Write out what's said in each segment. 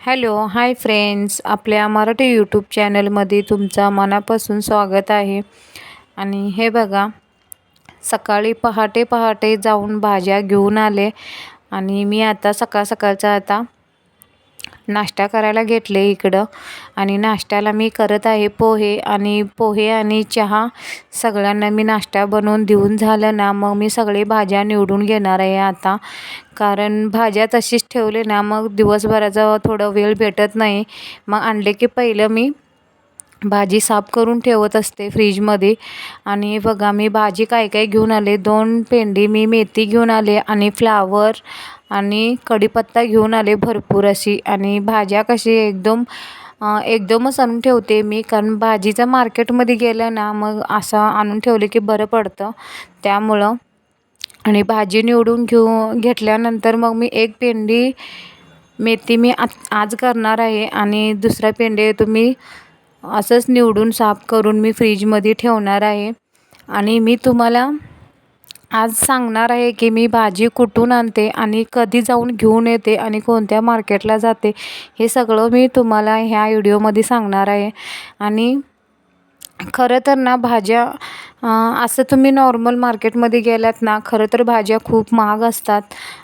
Hello hi friends. आपल्या Marathi YouTube चॅनलमध्ये तुमचा मनापासून स्वागत आहे. आणि हे बघा सकाळी पहाटे पहाटे जाऊन भाज्या घेऊन आले. आणि मी आता सकाळ सकाळचा आता नाश्ता करायला घेतले इकडं. आणि नाश्त्याला मी करत आहे पोहे आणि पोहे आणि चहा. सगळ्यांना मी नाश्ता बनवून देऊन झालं ना मग मी सगळे भाज्या निवडून घेणार आहे आता. कारण भाज्या तशीच ठेवले ना मग दिवसभराचा थोडं वेळ भेटत नाही. मग आणले की पहिलं मी भाजी साफ करून ठेवत असते फ्रीजमध्ये. आणि बघा मी भाजी काय काय घेऊन आले? दोन पेंडी मी मेथी घेऊन आले आणि फ्लावर आणि कढीपत्ता घेऊन आले भरपूर अशी. आणि भाज्या कशी एकदम एकदमच आणून ठेवते मी. कारण भाजीचं मार्केटमध्ये गेलं ना मग असं आणून ठेवले की बरं पडतं. त्यामुळं. आणि भाजी निवडून घेऊ घेतल्यानंतर मग मी एक पेंडी मेथी मी आज करणार आहे. आणि दुसरा पेंडे तुम्ही असंच निवडून साफ करून मी फ्रीजमध्ये ठेवणार आहे. आणि मी तुम्हाला आज सांगणार आहे की मी भाजी कुठून आणते आणि कधी जाऊन घेऊन येते आणि कोणत्या मार्केटला जाते हे सगळं मी तुम्हाला ह्या व्हिडिओमध्ये सांगणार आहे. आणि खरं तर ना भाज्या असं तुम्ही नॉर्मल मार्केटमध्ये गेलात ना खरं तर भाज्या खूप महाग असतात.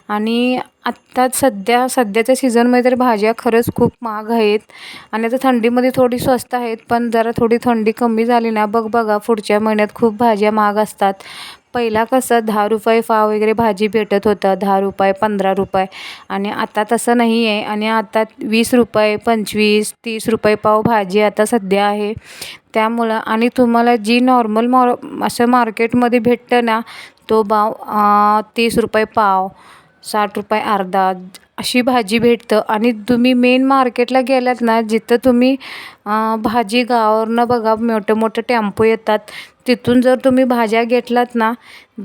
आणि आत्ता सध्या सध्याच्या सीझनमध्ये तर भाज्या खरंच खूप महाग आहेत. आणि आता थंडीमध्ये थोडी स्वस्त आहेत पण जरा थोडी थंडी कमी झाली ना बघ बघा पुढच्या महिन्यात खूप भाज्या महाग असतात. पहिला कसं दहा रुपये पाव वगैरे भाजी भेटत होतं दहा रुपये पंधरा रुपये. आणि आता तसं नाही आहे आणि आता वीस रुपये पंचवीस तीस रुपये पाव भाजी आता सध्या आहे. त्यामुळं आणि तुम्हाला जी नॉर्मल मॉ असं मार्केटमध्ये भेटतं ना तो भाव तीस रुपये पाव. साठ रुपये अर्धा अशी भाजी भेटतं. आणि तुम्ही मेन मार्केटला गेलात ना जिथं तुम्ही भाजी गावावरनं बघा मोठं मोठं टेम्पो येतात. तिथून जर तुम्ही भाज्या घेतलात ना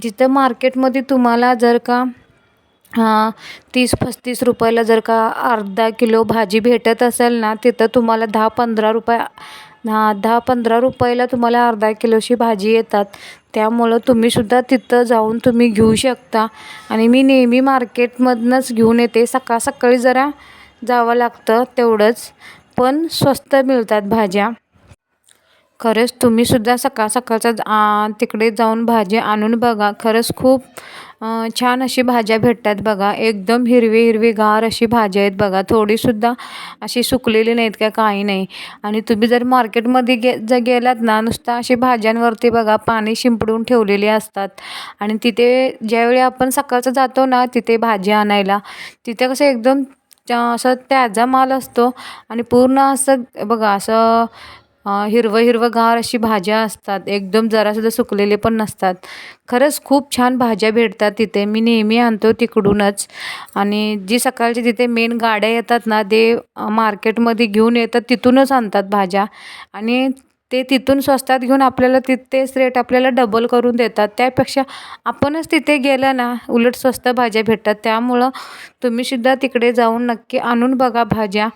जिथं मार्केटमध्ये तुम्हाला जर का तीस पस्तीस रुपयाला जर का अर्धा किलो भाजी भेटत असेल ना तिथं तुम्हाला दहा पंधरा रुपये दहा दहा पंधरा रुपयाला तुम्हाला अर्धा किलोची भाजी येतात. त्यामुळं तुम्हीसुद्धा तिथं जाऊन तुम्ही घेऊ शकता. आणि मी नेहमी मार्केटमधनंच घेऊन येते. सकाळ सकाळी जरा जावं लागतं तेवढंच. पण स्वस्त मिळतात भाज्या. खरंच तुम्हीसुद्धा सकाळ सकाळचा तिकडे जाऊन भाजी आणून बघा. खरंच खूप छान अशी भाज्या भेटतात बघा. एकदम हिरवी हिरवी गार अशी भाज्या आहेत बघा. थोडीसुद्धा अशी सुकलेली नाहीत का काही नाही. आणि तुम्ही जर मार्केटमध्ये गे जर गेलात ना नुसतं अशी भाज्यांवरती बघा पाणी शिंपडून ठेवलेली असतात. आणि तिथे ज्यावेळी आपण सकाळचं जातो ना तिथे भाजी आणायला तिथे कसं एकदम असं त्याचा माल असतो. आणि पूर्ण असं बघा असं हिरवं हिरवंगार अशी भाज्या असतात. एकदम जरासुद्धा सुकलेले पण नसतात. खरंच खूप छान भाज्या भेटतात तिथे. मी नेहमी आणतो तिकडूनच. आणि जी सकाळची तिथे मेन गाड्या येतात ना ते मार्केटमध्ये घेऊन येतात. तिथूनच आणतात भाज्या. आणि ते तिथून स्वस्तात घेऊन आपल्याला तिथेच रेट आपल्याला डबल करून देतात. त्यापेक्षा आपणच तिथे गेलं ना उलट स्वस्त भाज्या भेटतात. त्यामुळं तुम्हीसुद्धा तिकडे जाऊन नक्की आणून बघा भाज्या.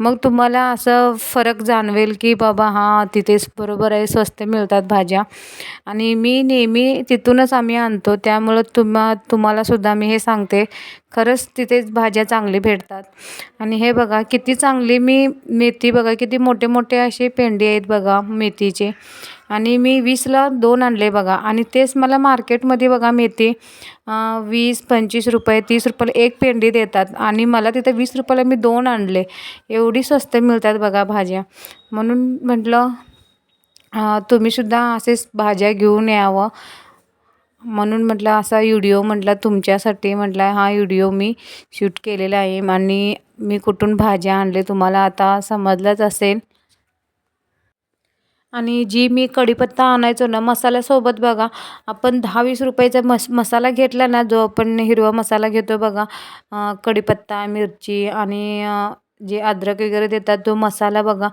मग तुम्हाला असं फरक जाणवेल की बाबा हां तिथेच बरोबर आहे स्वस्त मिळतात भाज्या. आणि मी नेहमी तिथूनच आम्ही आणतो त्यामुळं तुम्हा तुम्हालासुद्धा मी हे सांगते खरंच तिथेच भाज्या चांगली भेटतात. आणि हे बघा किती चांगली मी मेथी बघा किती मोठे मोठे असे पेंडे आहेत बघा मेथीचे. आणि मी वीसला दोन आणले बघा. आणि तेच मला मार्केटमध्ये बघा मिळते. वीस पंचवीस रुपये तीस रुपयाला एक पेंडी देतात. आणि मला तिथं वीस रुपयाला मी दोन आणले. एवढी स्वस्त मिळतात बघा भाज्या. म्हणून म्हटलं तुम्हीसुद्धा असेच भाज्या घेऊन यावं. म्हणून म्हटलं असा व्हिडिओ म्हटलं तुमच्यासाठी. म्हटलं हा व्हिडिओ मी शूट केलेला आहे. आणि मी कुठून भाज्या आणले तुम्हाला आता समजलंच असेल. आणि जी मी कढीपत्ता आणायचो ना मसाल्यासोबत बघा आपण दहा वीस रुपयाचा मस मसाला घेतला ना जो आपण हिरवा मसाला घेतो बघा कढीपत्ता मिरची आणि जे अद्रक वगैरे देतात तो मसाला बघा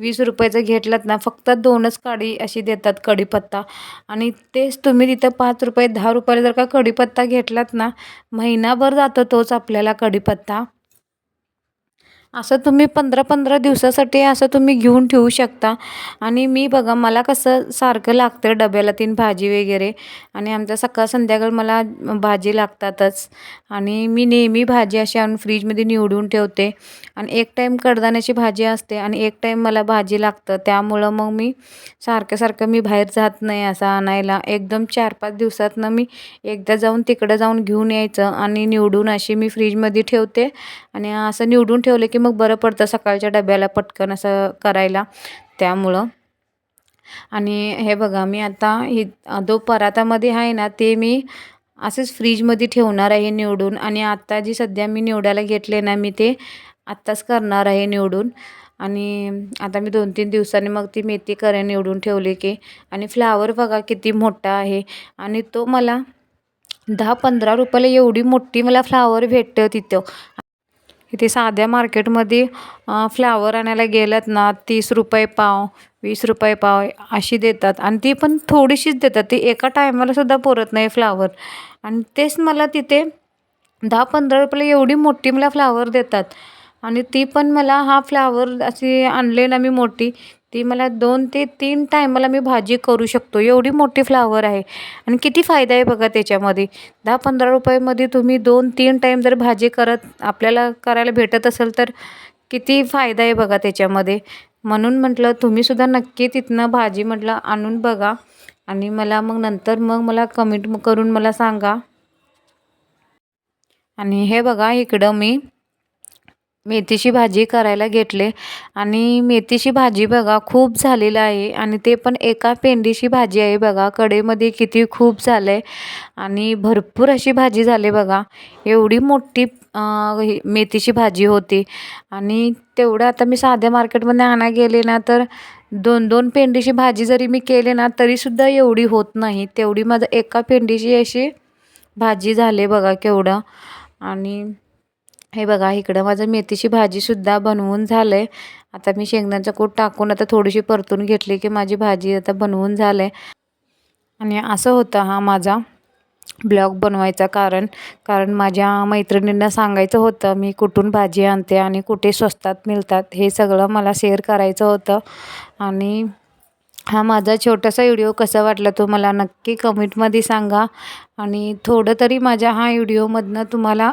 वीस रुपयाचा घेतलात ना फक्त दोनच काडी अशी देतात कढीपत्ता. आणि तेच तुम्ही तिथं पाच रुपये दहा रुपयाला जर का कढीपत्ता घेतलात ना महिनाभर जातो तोच आपल्याला कढीपत्ता. असं तुम्ही पंधरा पंधरा दिवसासाठी असं तुम्ही घेऊन ठेवू शकता. आणि मी बघा मला कसं सारखं लागतं डब्याला तीन भाजी वगैरे. आणि आमचा सकाळ संध्याकाळ मला भाजी लागतातच. आणि मी नेहमी भाजी अशी आणून फ्रीजमध्ये निवडून ठेवते. आणि एक टाईम कडधान्याची भाजी असते आणि एक टाईम मला भाजी लागतं. त्यामुळं मग मी सारखं सारखं मी बाहेर जात नाही असं आणायला. एकदम चार पाच दिवसातनं मी एकदा जाऊन तिकडं जाऊन घेऊन यायचं आणि निवडून अशी मी फ्रीजमध्ये ठेवते. आणि असं निवडून ठेवलं की मग बरं पडतं सकाळच्या डब्याला पटकन असं करायला त्यामुळं. आणि हे बघा मी आता ही जो परातामध्ये आहे ना ते मी असंच फ्रीजमध्ये ठेवणार आहे निवडून. आणि आत्ता जी सध्या मी निवडायला घेतले ना मी ते आत्ताच करणार आहे निवडून. आणि आता मी दोन तीन दिवसांनी मग ती मेथी करेन निवडून ठेवली की. आणि फ्लावर बघा किती मोठा आहे. आणि तो मला दहा पंधरा रुपयाला एवढी मोठी मला फ्लावर भेटतं तिथं. इथे साध्या मार्केटमध्ये फ्लावर आणायला गेलात ना तीस रुपये पाव वीस रुपये पाव अशी देतात. आणि ती पण थोडीशीच देतात. ती एका टायमालासुद्धा पुरत नाही फ्लावर. आणि तेच मला तिथे दहा पंधरा रुपयाला एवढी मोठी मला फ्लावर देतात. आणि ती पण मला हा फ्लावर अशी आणले ना मी मोठी. ती मला दोन ते तीन टायमाला मी भाजी करू शकतो. एवढी मोठी फ्लावर आहे. आणि किती फायदा आहे बघा त्याच्यामध्ये. दहा पंधरा रुपयामध्ये तुम्ही दोन तीन टाईम जर भाजी करत आपल्याला करायला भेटत असेल तर किती फायदा आहे बघा त्याच्यामध्ये. म्हणून म्हटलं तुम्हीसुद्धा नक्की तिथनं भाजी म्हटलं आणून बघा. आणि मला मग नंतर मग मला कमेंट करून मला सांगा. आणि हे बघा इकडं मी मेथीची भाजी करायला घेतले. आणि मेथीची भाजी बघा खूप झालेलं आहे. आणि ते पण एका पेंडीची भाजी आहे बघा. कडेमध्ये किती खूप झालं आहे आणि भरपूर अशी भाजी झाली बघा. एवढी मोठी मेथीची भाजी होती. आणि तेवढं आता मी साध्या मार्केटमध्ये आणा गेले ना तर दोन दोन पेंडीची भाजी जरी मी केले ना तरीसुद्धा एवढी होत नाही. तेवढी माझं एका पेंडीची अशी भाजी झाली बघा केवढं. आणि हे बघा इकडं माझं मेथीची भाजीसुद्धा बनवून झालं आहे आता मी शेंगदाण्याचा कूट टाकून आता थोडीशी परतून घेतली की माझी भाजी आता बनवून झालं आहे आणि असं होतं हा माझा ब्लॉग बनवायचा कारण कारण माझ्या मैत्रिणींना सांगायचं होतं मी कुठून भाजी आणते आणि कुठे स्वस्तात मिळतात हे सगळं मला शेअर करायचं होतं. आणि हा माझा छोटासा व्हिडिओ कसा वाटला तो मला नक्की कमेंटमध्ये सांगा. आणि थोडं तरी माझ्या हा व्हिडिओमधनं तुम्हाला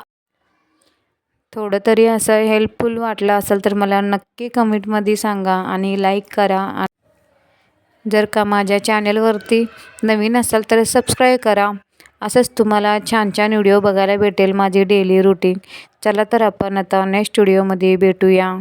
थोडं तरी असं हेल्पफुल वाटलं असेल तर मला नक्की कमेंटमध्ये सांगा आणि लाईक करा. जर का माझ्या चॅनलवरती नवीन असाल तर सबस्क्राईब करा. असंच तुम्हाला छान छान व्हिडिओ बघायला भेटेल माझे डेली रुटीन चला तर आपण आता नेक्स्ट व्हिडिओमध्ये भेटूया.